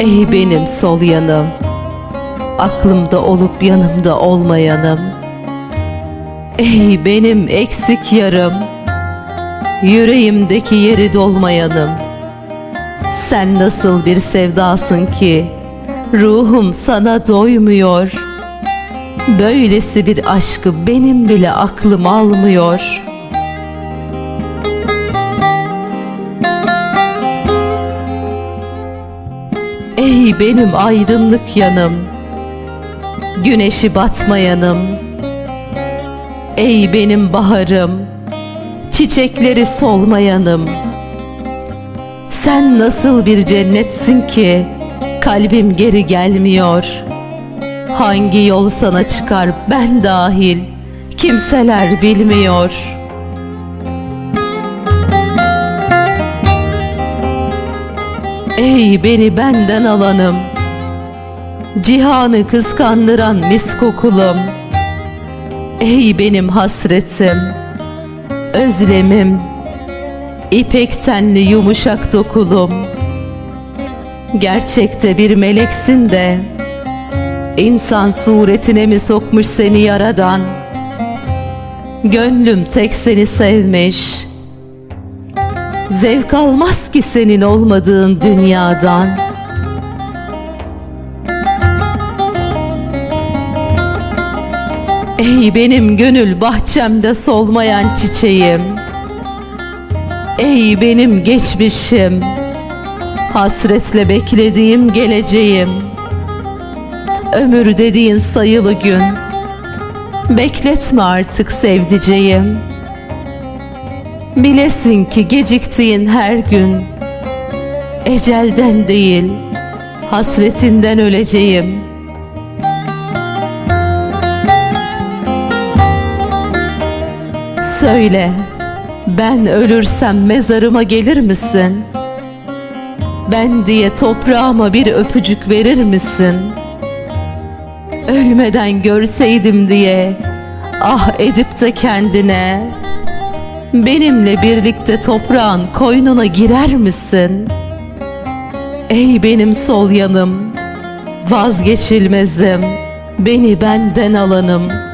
Ey benim sol yanım, aklımda olup yanımda olmayanım. Ey benim eksik yarım, yüreğimdeki yeri dolmayanım. Sen nasıl bir sevdasın ki ruhum sana doymuyor. Böylesi bir aşkı benim bile aklım almıyor.'' Ey benim aydınlık yanım, güneşi batmayanım. Ey benim baharım, çiçekleri solmayanım. Sen nasıl bir cennetsin ki kalbim geri gelmiyor. Hangi yol sana çıkar ben dahil kimseler bilmiyor.'' Ey beni benden alanım. Cihanı kıskandıran mis kokulum. Ey benim hasretim. Özlemim. İpek tenli yumuşak dokulum. Gerçekte bir meleksin de İnsan suretine mi sokmuş seni yaradan? Gönlüm tek seni sevmiş Zevk almaz ki senin olmadığın dünyadan. Ey benim gönül bahçemde solmayan çiçeğim. Ey benim geçmişim Hasretle beklediğim geleceğim. Ömür dediğin sayılı gün. Bekletme artık sevdiceğim Bilesin ki geciktiğin her gün Ecelden değil Hasretinden öleceğim Söyle Ben ölürsem mezarıma gelir misin? Ben diye toprağıma bir öpücük verir misin? Ölmeden görseydim diye Ah edip de kendine Benimle birlikte toprağın koynuna girer misin? Ey benim sol yanım, vazgeçilmezim, beni benden alanım.''